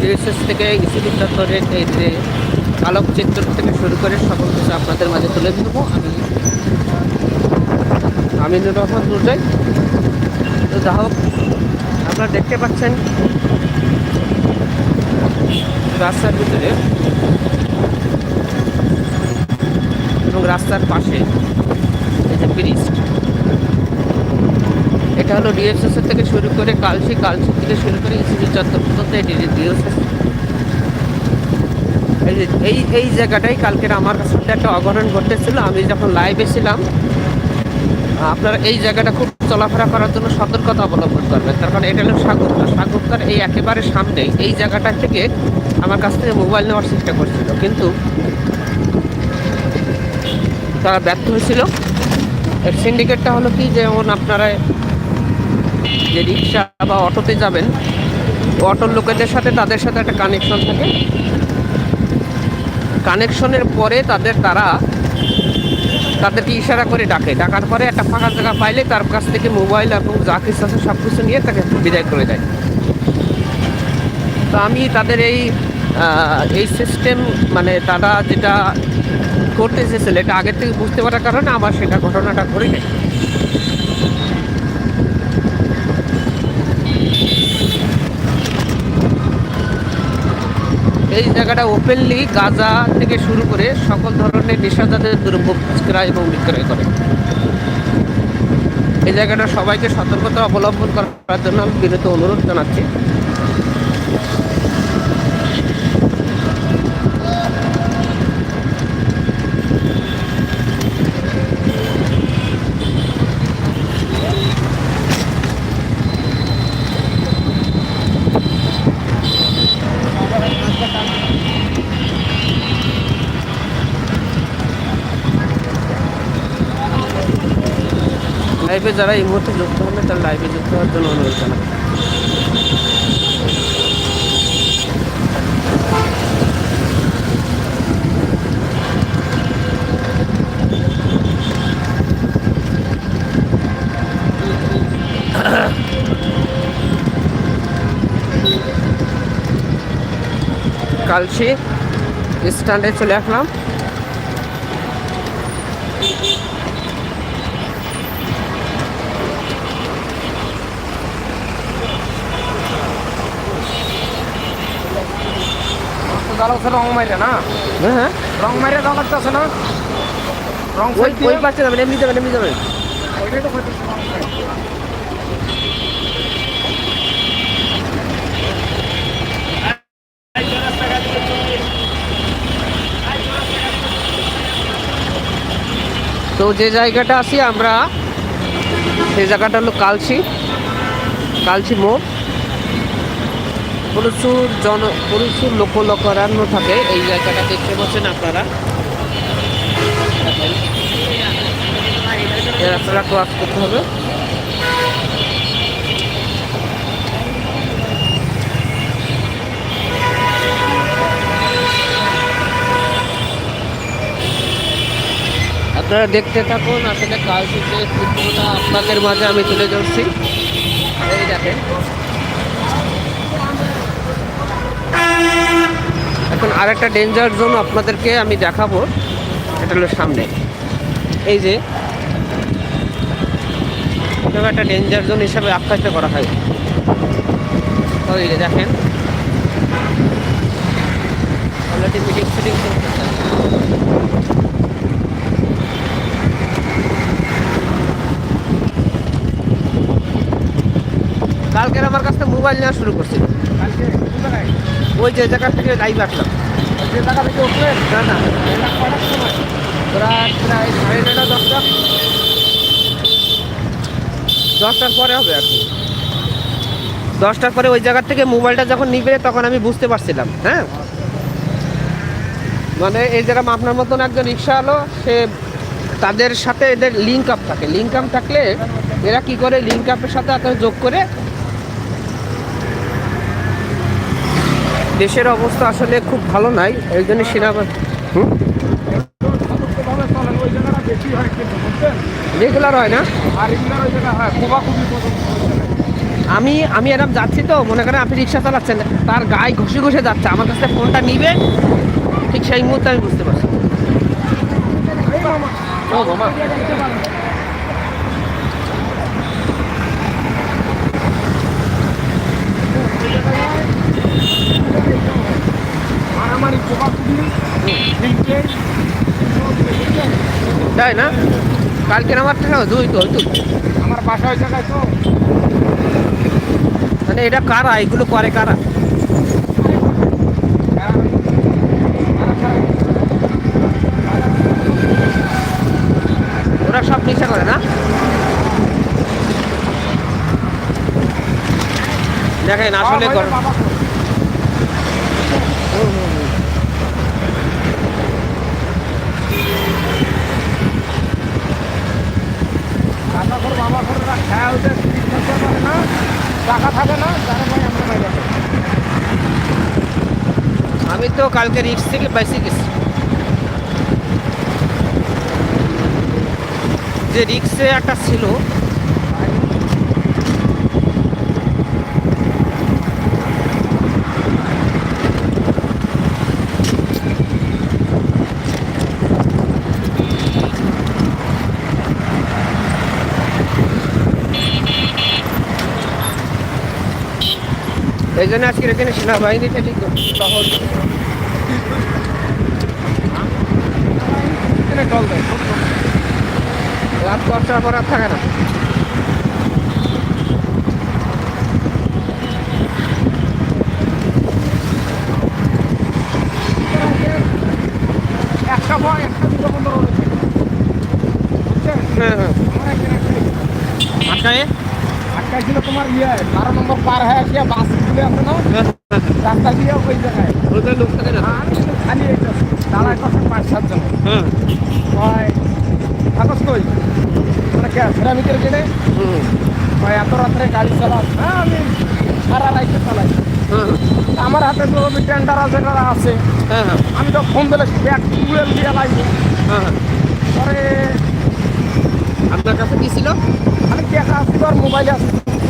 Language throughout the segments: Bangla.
ডিএসএস থেকে ইসিবি চত্বরের এই যে আলোকচিত্র থেকে শুরু করে সকল কিছু আপনাদের মাঝে তুলে ধরবো। আমি আমি নুর রহমান দুর্জয় তো যা হোক, আপনারা দেখতে পাচ্ছেন রাস্তার ভিতরে এবং রাস্তার পাশে এই যে ব্রিজ। এটা হলো ডিএসএস থেকে শুরু করে কালসি কালসি থেকে শুরু করে ইসিবি চত্বর পর্যন্ত এটি ডিএসএস এই এই এই জায়গাটাই কালকের আমার কাছে একটা অঘটন ঘটেছিল। আমি যখন লাইভে ছিলাম আপনারা এই জায়গাটা খুব চলাফেরা করার জন্য সতর্কতা অবলম্বন করবেন। তার কারণ এটা হলো সাগরকার সাগরকার এই একেবারে সামনে এই জায়গাটা থেকে আমার কাছ থেকে মোবাইল নেওয়ার চেষ্টা করছিল। কিন্তু তারা ব্যর্থ হয়েছিল। এর সিন্ডিকেটটা হলো কি যেমন আপনারা যে রিক্সা বা অটোতে যাবেন, অটোর লোকেদের সাথে তাদের সাথে একটা কানেকশন থাকে। কানেকশনের পরে তাদের তারা তাদেরকে ইশারা করে ডাকে। ডাকার পরে একটা ফাঁকা জায়গা পাইলে তার কাছ থেকে মোবাইল এবং যা কিছু আছে সব কিছু নিয়ে তাকে বিদায় করে দেয়। তো আমি তাদের এই এই সিস্টেম মানে তারা যেটা করতে চেয়েছিল, এটা আগের থেকে বুঝতে পারার কারণে আমার সেটা ঘটনাটা ঘটে নেই এই জায়গাটা ওপেনলি গাঁজা থেকে শুরু করে সকল ধরনের নেশাজাতের দ্রব্য ক্রয় এবং বিক্রয় করে। এই জায়গাটা সবাইকে সতর্কতা অবলম্বন করার জন্য আমি বিরত অনুরোধ জানাচ্ছি। লাইভে যারা এই মুহূর্তে যুক্ত হবে তারা লাইভে যুক্ত হওয়ার জন্য অনুরোধ জানাই কালসি স্ট্যান্ডে চলে আসলাম জ্বালাচ্ছে রং মাইরে না? হ্যাঁ হ্যাঁ। রং মাইরে জ্বালা লাগতেছে না? রং ওই ওই পাশে যাবেন এমনি যাবেন এমনি যাবেন। ওইটাই তো। তো যে জায়গাটা আছি আমরা সেই জায়গাটা হলো কালসি কালসি মোড়। প্রচুর জন প্রচুর লোক লোকারণ্য থাকে। এই জায়গাটা দেখতে পাচ্ছেন আপনারা। রাস্তাটা ক্রস করতে হবে। আপনারা দেখতে থাকুন, আসলে কালসিতে চিত্রটা আপনাদের মাঝে আমি তুলে ধরছি। এই দেখেন। এখন আরেকটা ডেঞ্জার জোন আপনাদেরকে আমি দেখাবো। এটা হলো সামনে। এই যে একটা ডেঞ্জার জোন হিসাবে আখ্যায়িত করা হয়। ওই যে দেখেন অলরেডি মিটিং ফিটিং কালকের আমার কাছ থেকে মোবাইল নেওয়া শুরু করছিল কালকে? ওই যে জায়গা থেকে লাইভ আসলাম। যে জায়গা থেকে উঠলেন, না না। কটার সময়? ওরা প্রায় সাড়ে নটা দশটা দশটার পরে হবে আর কি। দশটার পরে ওই জায়গার থেকে মোবাইলটা যখন নিবে তখন আমি বুঝতে পারছিলাম হ্যাঁ? মানে এই যেরকম আপনার মতন একজন রিক্সা আলো সে তাদের সাথে এদের লিঙ্ক আপ থাকে। লিঙ্ক আপ থাকলে এরা কি করে? লিঙ্ক আপের সাথে আপনার যোগ করে দেশের অবস্থা আসলে খুব ভালো নাই, এই জন্য সেনাবাহিনী রেগুলার হয় না। আমি আমি এরকম যাচ্ছি তো, মনে করেন আপনি রিক্সা চালাচ্ছেন, তার গায়ে ঘষে ঘষে যাচ্ছে, আমার কাছে ফোনটা নিবে, ঠিক সেই মুহূর্তে আমি বুঝতে পারছি তাই না? কালকে আমার থেকে দুই তো দুই আমার বাসা ওই জায়গায় তো। মানে এটা কারা? এগুলো করে কারা? ওরা সব নিশা করে না? দেখেন আসলে গরম। পারে না, টাকা থাকে না তার ভাই আমরা বাইরে আমি তো কালকে রিক্স থেকে বেশি গেছি। যে রিক্সে একটা ছিল এই জন্য আজকের এখানে সেনাবাহিনীটা ঠিক সহজ এখানে টল দেয়। রাত দশটার পর আর থাকে না। একটা ভয় একটা দুটো বন্ধ রয়েছে হ্যাঁ হ্যাঁ। আটকায়? আটকা ছিল তোমার ইয়ে বারো নম্বর পার হয়ে আসিয়া বাস খুলে আছে না? রাস্তা দিয়ে ওই জায়গায়। ওদের লোক থাকে না আমি কিন্তু খালি এইটা দাঁড়ায় কথা পাঁচ সাতজন হ্যাঁ। হয় থাকস কই? মানে কে শ্রমিকের গেলে? হুম। হয় এত রাত্রে গাড়ি চালাস হ্যাঁ আমি সারা রাইতে চালাই। হ্যাঁ আমার হাতে তো টেন্ডার আছে আছে। আমি তো ফোন দিলে ব্যাগ তুলে দিয়ে লাগবে পরে আপনার কাছে কি ছিল? আমি দেখা আসছি আর মোবাইল আছে। ও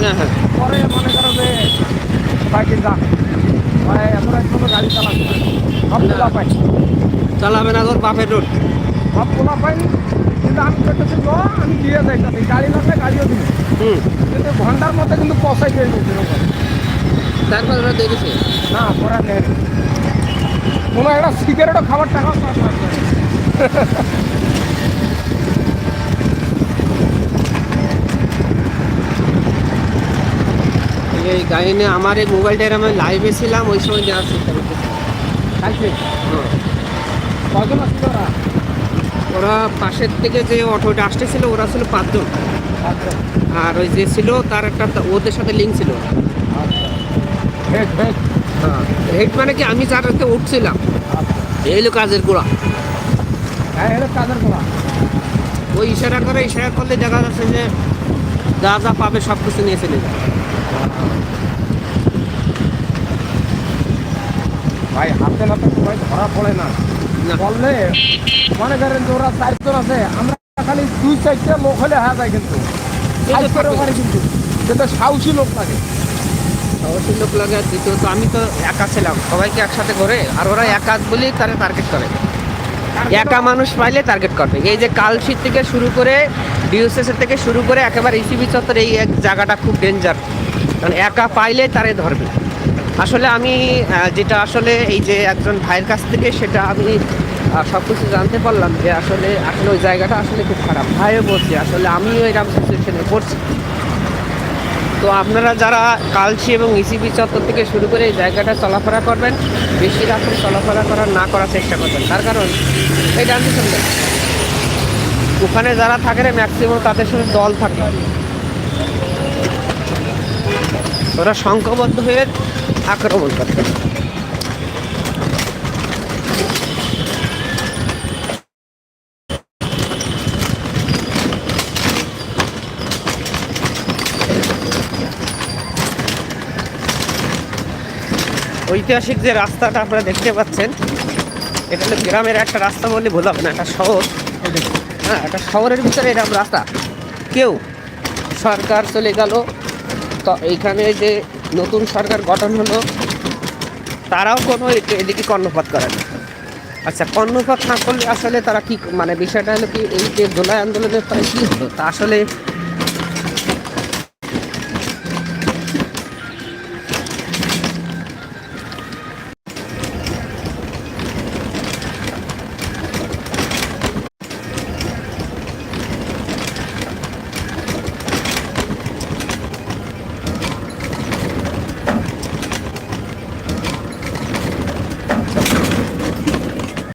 হ্যাঁ হ্যাঁ। পরে মনে করো যে বাইকে হয় গাড়ি পাই চালাবে না তোর বাপের রোড সব তোলা পাইনি কিন্তু আমি করতেছি ল আমি দিয়ে যাইতেছি গাড়ি লাগলে গাড়িও দিই কিন্তু ঘণ্টার মধ্যে কিন্তু পয়সাই দিয়ে দিচ্ছি তারপর ওরা দেখেছে না পরে নেই কোনো একটা সিগারেটও খাবার টাকাও চাষ লাগবে না। এই গাড়ি নিয়ে আমার এই মোবাইলটার আমি লাইভে ছিলাম ওই সময় নেওয়ার চেষ্টা করতেছি। হ্যাঁ। ওরা পাশের থেকে যে অটোটা আসতেছিল ওরা ছিল পাঁচজন। আর ওই যে ছিল তার একটা ওদের সাথে লিঙ্ক ছিল। আচ্ছা। ভেজ হ্যাঁ। হেড মানে কি আমি যার উঠছিলাম। আচ্ছা। এই হলো কাজের গোড়া। হ্যাঁ কাজের করা ওই ইশারা করে ইশারা করলে দেখা যাচ্ছে যে যা যা পাবে সব কিছু নিয়ে চলে যায়। ভাই হাতে নাতে তো ভাই ধরা পড়ে না। বললে মনে করেন যে ওরা চারজন আছে আমরা খালি দুই চারটে লোক হলে হ্যাঁ যায় কিন্তু। সাইজ কিন্তু। কিন্তু সাহসী লোক লাগে। অবশ্যই লোক লাগে দ্বিতীয়ত আমি তো একা ছিলাম। সবাইকে একসাথে করে আর ওরা একা বলেই তারা টার্গেট করে। একা মানুষ পাইলে টার্গেট করবে। এই যে কালশিট থেকে শুরু করে ডিউসেসের থেকে শুরু করে একেবারে ইসিবি চত্বর এই এক জায়গাটা খুব ডেঞ্জার কারণ একা পাইলে তারে ধরবে। আসলে আমি যেটা আসলে এই যে একজন ভাইয়ের কাছ থেকে সেটা আমি সব কিছু জানতে পারলাম যে আসলে আসলে ওই জায়গাটা আসলে খুব খারাপ। ভাইও বলছি, আসলে আমিও এরকম সিচুয়েশনে পড়ছি। তো আপনারা যারা কালচি এবং ইসিবি চত্বর থেকে শুরু করে এই জায়গাটা চলাফেরা করবেন, বেশি রাত্রে চলাফেরা করার না করার চেষ্টা করবেন। তার কারণ এই জানতে শুনবেন ওখানে যারা থাকে ম্যাক্সিমাম তাদের সাথে দল থাকে। ওরা সংখ্যাবদ্ধ হয়ে আক্রমণ করবে ঐতিহাসিক যে রাস্তাটা আপনারা দেখতে পাচ্ছেন, এটা গ্রামের একটা রাস্তা বললে ভুল হবে না, একটা শহর। হ্যাঁ একটা শহরের ভিতরে এরকম রাস্তা। কেউ সরকার চলে গেল এইখানে যে নতুন সরকার গঠন হলো, তারাও কোনো এদিকে কর্ণপাত করে না। আচ্ছা কর্ণপাত না করলে আসলে তারা কি মানে বিষয়টা হলো কি, এই যে দোলাই আন্দোলনের পরে কী হলো? তা আসলে